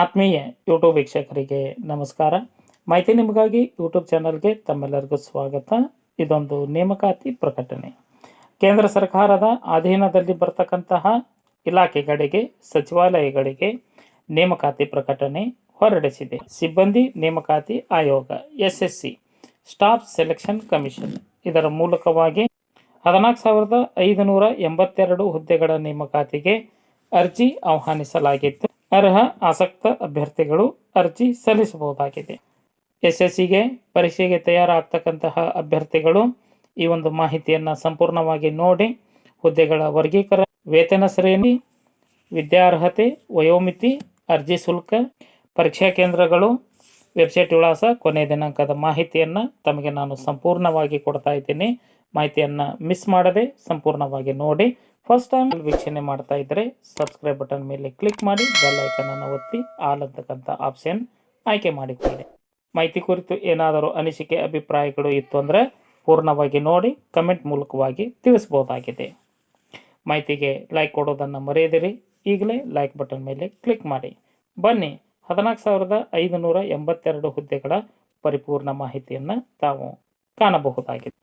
ಆತ್ಮೀಯ ಯೂಟ್ಯೂಬ್ ವೀಕ್ಷಕರಿಗೆ ನಮಸ್ಕಾರ. ಮಾಹಿತಿ ನಿಮಗಾಗಿ ಯೂಟ್ಯೂಬ್ ಚಾನಲ್ಗೆ ತಮ್ಮೆಲ್ಲರಿಗೂ ಸ್ವಾಗತ. ಇದೊಂದು ನೇಮಕಾತಿ ಪ್ರಕಟಣೆ. ಕೇಂದ್ರ ಸರ್ಕಾರದ ಅಧೀನದಲ್ಲಿ ಬರ್ತಕ್ಕಂತಹ ಇಲಾಖೆಗಳಿಗೆ, ಸಚಿವಾಲಯಗಳಿಗೆ ನೇಮಕಾತಿ ಪ್ರಕಟಣೆ ಹೊರಡಿಸಿದೆ. ಸಿಬ್ಬಂದಿ ನೇಮಕಾತಿ ಆಯೋಗ S S C staff selection commission. ಇದರ ಮೂಲಕವಾಗಿ ಹದಿನಾಲ್ಕು ಸಾವಿರದ ಐದುನೂರ ಎಂಬತ್ತೆರಡು ಹುದ್ದೆಗಳ ನೇಮಕಾತಿಗೆ ಅರ್ಜಿ ಆಹ್ವಾನಿಸಲಾಗಿತ್ತು. ಅರ್ಹ ಆಸಕ್ತ ಅಭ್ಯರ್ಥಿಗಳು ಅರ್ಜಿ ಸಲ್ಲಿಸಬಹುದಾಗಿದೆ. ಎಸ್ ಎಸ್ ಸಿಗೆ ಪರೀಕ್ಷೆಗೆ ತಯಾರಾಗ್ತಕ್ಕಂತಹ ಅಭ್ಯರ್ಥಿಗಳು ಈ ಒಂದು ಮಾಹಿತಿಯನ್ನು ಸಂಪೂರ್ಣವಾಗಿ ನೋಡಿ ಹುದ್ದೆಗಳ ವರ್ಗೀಕರಣ, ವೇತನ ಶ್ರೇಣಿ, ವಿದ್ಯಾರ್ಹತೆ, ವಯೋಮಿತಿ, ಅರ್ಜಿ ಶುಲ್ಕ, ಪರೀಕ್ಷಾ ಕೇಂದ್ರಗಳು, ವೆಬ್ಸೈಟ್ ವಿಳಾಸ, ಕೊನೆಯ ದಿನಾಂಕದ ಮಾಹಿತಿಯನ್ನು ತಮಗೆ ನಾನು ಸಂಪೂರ್ಣವಾಗಿ ಕೊಡ್ತಾ ಇದ್ದೀನಿ. ಮಾಹಿತಿಯನ್ನು ಮಿಸ್ ಮಾಡದೆ ಸಂಪೂರ್ಣವಾಗಿ ನೋಡಿ ಫಸ್ಟ್ ಟೈಮ್ ವೀಕ್ಷಣೆ ಮಾಡ್ತಾ ಇದ್ದರೆ ಸಬ್ಸ್ಕ್ರೈಬ್ ಬಟನ್ ಮೇಲೆ ಕ್ಲಿಕ್ ಮಾಡಿ ಬೆಲ್ ಅನ್ನು ಒತ್ತಿ ಆಲ್ ಅಂತಕ್ಕಂಥ ಆಪ್ಷನ್ ಆಯ್ಕೆ ಮಾಡಿಕೊಳ್ಳಿ. ಮಾಹಿತಿ ಕುರಿತು ಏನಾದರೂ ಅನಿಸಿಕೆ, ಅಭಿಪ್ರಾಯಗಳು ಇತ್ತು ಅಂದರೆ ಪೂರ್ಣವಾಗಿ ನೋಡಿ ಕಮೆಂಟ್ ಮೂಲಕವಾಗಿ ತಿಳಿಸ್ಬೋದಾಗಿದೆ ಮಾಹಿತಿಗೆ ಲೈಕ್ ಕೊಡೋದನ್ನು ಮರೆಯದಿರಿ. ಈಗಲೇ ಲೈಕ್ ಬಟನ್ ಮೇಲೆ ಕ್ಲಿಕ್ ಮಾಡಿ. ಬನ್ನಿ, ಹದಿನಾಲ್ಕು ಸಾವಿರದ ಐದುನೂರ ಎಂಬತ್ತೆರಡು ಹುದ್ದೆಗಳ ಪರಿಪೂರ್ಣ ಮಾಹಿತಿಯನ್ನು ತಾವು ಕಾಣಬಹುದಾಗಿದೆ.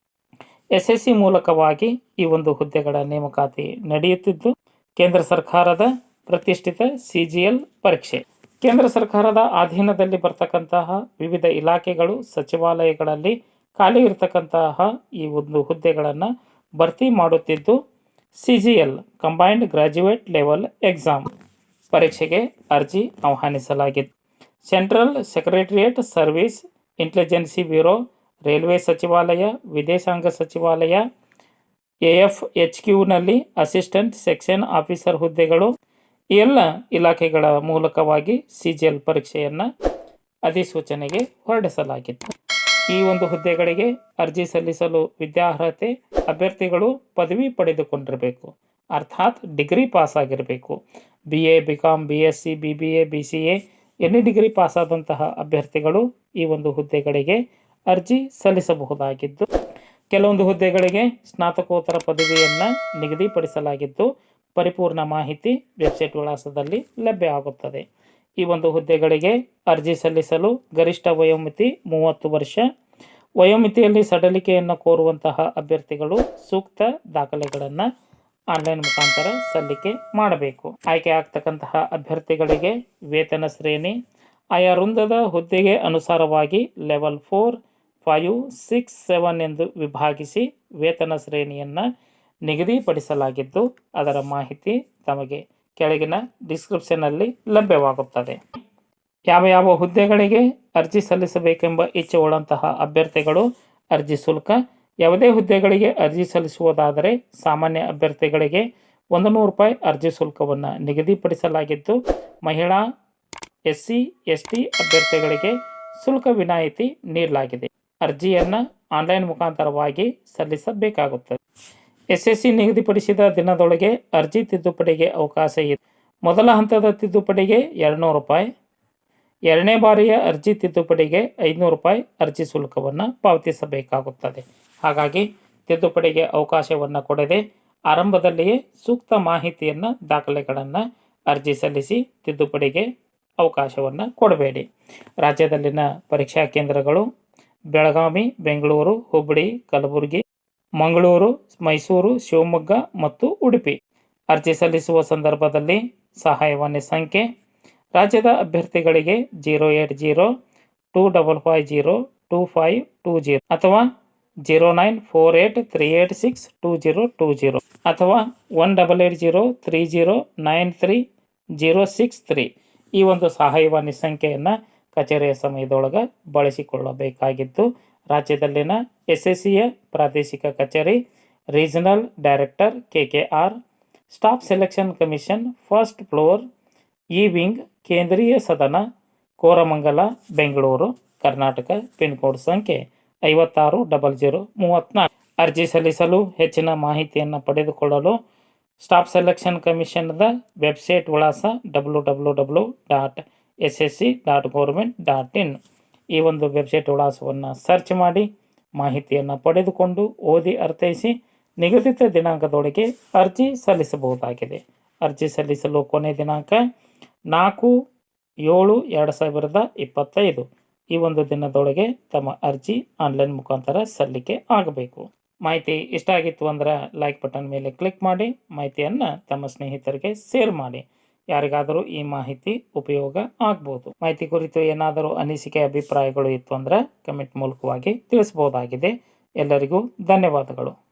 ಎಸ್ ಎಸ್ ಸಿ ಮೂಲಕವಾಗಿ ಈ ಒಂದು ಹುದ್ದೆಗಳ ನೇಮಕಾತಿ ನಡೆಯುತ್ತಿದ್ದು, ಕೇಂದ್ರ ಸರ್ಕಾರದ ಪ್ರತಿಷ್ಠಿತ ಸಿ ಜಿ ಎಲ್ ಪರೀಕ್ಷೆ. ಕೇಂದ್ರ ಸರ್ಕಾರದ ಅಧೀನದಲ್ಲಿ ಬರ್ತಕ್ಕಂತಹ ವಿವಿಧ ಇಲಾಖೆಗಳು, ಸಚಿವಾಲಯಗಳಲ್ಲಿ ಖಾಲಿ ಇರತಕ್ಕಂತಹ ಈ ಒಂದು ಹುದ್ದೆಗಳನ್ನು ಭರ್ತಿ ಮಾಡುತ್ತಿದ್ದು, C G L combined graduate level exam ಪರೀಕ್ಷೆಗೆ ಅರ್ಜಿ ಆಹ್ವಾನಿಸಲಾಗಿತ್ತು. Central secretariat service intelligence bureau railway ಸಚಿವಾಲಯ, ವಿದೇಶಾಂಗ ಸಚಿವಾಲಯ ಎಫ್ ಎಚ್ ಕ್ಯೂನಲ್ಲಿ ಅಸಿಸ್ಟೆಂಟ್ ಸೆಕ್ಷನ್ ಆಫೀಸರ್ ಹುದ್ದೆಗಳು ಎಲ್ಲ ಇಲಾಖೆಗಳ ಮೂಲಕವಾಗಿ ಸಿ ಜಿ ಎಲ್ ಪರೀಕ್ಷೆಯನ್ನು ಅಧಿಸೂಚನೆಗೆ ಹೊರಡಿಸಲಾಗಿತ್ತು. ಈ ಒಂದು ಹುದ್ದೆಗಳಿಗೆ ಅರ್ಜಿ ಸಲ್ಲಿಸಲು ವಿದ್ಯಾರ್ಹತೆ, ಅಭ್ಯರ್ಥಿಗಳು ಪದವಿ ಪಡೆದುಕೊಂಡಿರಬೇಕು. ಅರ್ಥಾತ್ ಡಿಗ್ರಿ ಪಾಸ್ ಆಗಿರಬೇಕು B A B com B S C B B A, B C A any degree ಪಾಸಾದಂತಹ ಅಭ್ಯರ್ಥಿಗಳು ಈ ಒಂದು ಹುದ್ದೆಗಳಿಗೆ ಅರ್ಜಿ ಸಲ್ಲಿಸಬಹುದಾಗಿದ್ದು, ಕೆಲವೊಂದು ಹುದ್ದೆಗಳಿಗೆ ಸ್ನಾತಕೋತ್ತರ ಪದವಿಯನ್ನು ನಿಗದಿಪಡಿಸಲಾಗಿದ್ದು, ಪರಿಪೂರ್ಣ ಮಾಹಿತಿ ವೆಬ್ಸೈಟ್ ವಿಳಾಸದಲ್ಲಿ ಲಭ್ಯ ಆಗುತ್ತದೆ. ಈ ಒಂದು ಹುದ್ದೆಗಳಿಗೆ ಅರ್ಜಿ ಸಲ್ಲಿಸಲು ಗರಿಷ್ಠ ವಯೋಮಿತಿ ಮೂವತ್ತು ವರ್ಷ. ವಯೋಮಿತಿಯಲ್ಲಿ ಸಡಲಿಕೆಯನ್ನು ಕೋರುವಂತಹ ಅಭ್ಯರ್ಥಿಗಳು ಸೂಕ್ತ ದಾಖಲೆಗಳನ್ನು ಆನ್ಲೈನ್ ಮುಖಾಂತರ ಸಲ್ಲಿಕೆ ಮಾಡಬೇಕು. ಆಯ್ಕೆ ಆಗ್ತಕ್ಕಂತಹ ಅಭ್ಯರ್ಥಿಗಳಿಗೆ ವೇತನ ಶ್ರೇಣಿ, ಆಯಾ ವೃಂದದ ಹುದ್ದೆಗೆ ಅನುಸಾರವಾಗಿ level four five six seven ಎಂದು ವಿಭಾಗಿಸಿ ವೇತನ ಶ್ರೇಣಿಯನ್ನು ನಿಗದಿಪಡಿಸಲಾಗಿದ್ದು, ಅದರ ಮಾಹಿತಿ ತಮಗೆ ಕೆಳಗಿನ ಡಿಸ್ಕ್ರಿಪ್ಷನ್ನಲ್ಲಿ ಲಭ್ಯವಾಗುತ್ತದೆ. ಯಾವ ಯಾವ ಹುದ್ದೆಗಳಿಗೆ ಅರ್ಜಿ ಸಲ್ಲಿಸಬೇಕೆಂಬ ಇಚ್ಛೆ ಉಳ್ಳಂತಹ ಅಭ್ಯರ್ಥಿಗಳು ಅರ್ಜಿ ಶುಲ್ಕ ಯಾವುದೇ ಹುದ್ದೆಗಳಿಗೆ ಅರ್ಜಿ ಸಲ್ಲಿಸುವುದಾದರೆ ಸಾಮಾನ್ಯ ಅಭ್ಯರ್ಥಿಗಳಿಗೆ ಒಂದು ನೂರು ರೂಪಾಯಿ ಅರ್ಜಿ ಶುಲ್ಕವನ್ನು ನಿಗದಿಪಡಿಸಲಾಗಿದ್ದು, ಮಹಿಳಾ ಎಸ್ ಸಿ ಎಸ್ ಟಿ ಅಭ್ಯರ್ಥಿಗಳಿಗೆ ಶುಲ್ಕ ವಿನಾಯಿತಿ ನೀಡಲಾಗಿದೆ. ಅರ್ಜಿಯನ್ನು ಆನ್ಲೈನ್ ಮುಖಾಂತರವಾಗಿ ಸಲ್ಲಿಸಬೇಕಾಗುತ್ತದೆ. ಎಸ್ ಎಸ್ ಸಿ ನಿಗದಿಪಡಿಸಿದ ದಿನದೊಳಗೆ ಅರ್ಜಿ ತಿದ್ದುಪಡಿಗೆ ಅವಕಾಶ ಇದೆ, ಮೊದಲ ಹಂತದ ತಿದ್ದುಪಡಿಗೆ ಎರಡುನೂರು ರೂಪಾಯಿ, ಎರಡನೇ ಬಾರಿಯ ಅರ್ಜಿ ತಿದ್ದುಪಡಿಗೆ ಐದುನೂರು ರೂಪಾಯಿ ಅರ್ಜಿ ಶುಲ್ಕವನ್ನು ಪಾವತಿಸಬೇಕಾಗುತ್ತದೆ. ಹಾಗಾಗಿ ತಿದ್ದುಪಡಿಗೆ ಅವಕಾಶವನ್ನು ಕೊಡದೆ ಆರಂಭದಲ್ಲಿಯೇ ಸೂಕ್ತ ಮಾಹಿತಿಯನ್ನು, ದಾಖಲೆಗಳನ್ನು ಅರ್ಜಿ ಸಲ್ಲಿಸಿ ತಿದ್ದುಪಡಿಗೆ ಅವಕಾಶವನ್ನು ಕೊಡಬೇಡಿ. ರಾಜ್ಯದಲ್ಲಿನ ಪರೀಕ್ಷಾ ಕೇಂದ್ರಗಳು ಬೆಳಗಾವಿ, ಬೆಂಗಳೂರು, ಹುಬ್ಬಳ್ಳಿ, ಕಲಬುರಗಿ, ಮಂಗಳೂರು, ಮೈಸೂರು, ಶಿವಮೊಗ್ಗ ಮತ್ತು ಉಡುಪಿ. ಅರ್ಜಿ ಸಲ್ಲಿಸುವ ಸಂದರ್ಭದಲ್ಲಿ ಸಹಾಯವಾಣಿ ಸಂಖ್ಯೆ ರಾಜ್ಯದ ಅಭ್ಯರ್ಥಿಗಳಿಗೆ zero eight zero two double five zero two five two zero ಅಥವಾ zero nine four eight three eight six two zero two zero ಅಥವಾ one double eight zero three zero nine three zero six three ಈ ಒಂದು ಸಹಾಯವಾಣಿ ಸಂಖ್ಯೆಯನ್ನು ಕಚೇರಿಯ ಸಮಯದೊಳಗೆ ಬಳಸಿಕೊಳ್ಳಬೇಕಾಗಿದ್ದು ರಾಜ್ಯದಲ್ಲಿನ S S ಸಿಯ ಪ್ರಾದೇಶಿಕ ಕಚೇರಿ regional director K K R staff selection commission first floor E wing Kendriya Sadan, Koramangala, Bengaluru, Karnataka pin code ಸಂಖ್ಯೆ ಐವತ್ತಾರು, ಡಬಲ್ ಜೀರೋ, ಮೂವತ್ತ್ನಾಲ್ಕು. ಅರ್ಜಿ ಸಲ್ಲಿಸಲು ಹೆಚ್ಚಿನ ಮಾಹಿತಿಯನ್ನು ಪಡೆದುಕೊಳ್ಳಲು ಸ್ಟಾಫ್ ಸೆಲೆಕ್ಷನ್ ಕಮಿಷನ್ದ ವೆಬ್ಸೈಟ್ ವಿಳಾಸ W W W dot S S C dot government dot in ಈ ಒಂದು ವೆಬ್ಸೈಟ್ ವಿಳಾಸವನ್ನು ಸರ್ಚ್ ಮಾಡಿ ಮಾಹಿತಿಯನ್ನು ಪಡೆದುಕೊಂಡು ಓದಿ ಅರ್ಥೈಸಿ ನಿಗದಿತ ದಿನಾಂಕದೊಳಗೆ ಅರ್ಜಿ ಸಲ್ಲಿಸಬಹುದಾಗಿದೆ. ಅರ್ಜಿ ಸಲ್ಲಿಸಲು ಕೊನೆ ದಿನಾಂಕ ನಾಲ್ಕು ಏಳು ಎರಡು ಸಾವಿರದ ಇಪ್ಪತ್ತೈದು. ಈ ಒಂದು ದಿನದೊಳಗೆ ತಮ್ಮ ಅರ್ಜಿ ಆನ್ಲೈನ್ ಮುಖಾಂತರ ಸಲ್ಲಿಕೆ ಆಗಬೇಕು. ಮಾಹಿತಿ ಇಷ್ಟ ಆಗಿತ್ತು ಅಂದ್ರೆ ಲೈಕ್ ಬಟನ್ ಮೇಲೆ ಕ್ಲಿಕ್ ಮಾಡಿ, ಮಾಹಿತಿಯನ್ನು ತಮ್ಮ ಸ್ನೇಹಿತರಿಗೆ ಶೇರ್ ಮಾಡಿ. ಯಾರಿಗಾದರೂ ಈ ಮಾಹಿತಿ ಉಪಯೋಗ ಆಗ್ಬೋದು. ಮಾಹಿತಿ ಕುರಿತು ಏನಾದರೂ ಅನಿಸಿಕೆ, ಅಭಿಪ್ರಾಯಗಳು ಇತ್ತು ಅಂದ್ರೆ ಕಮೆಂಟ್ ಮೂಲಕವಾಗಿ ತಿಳಿಸ್ಬೋದಾಗಿದೆ ಎಲ್ಲರಿಗೂ ಧನ್ಯವಾದಗಳು.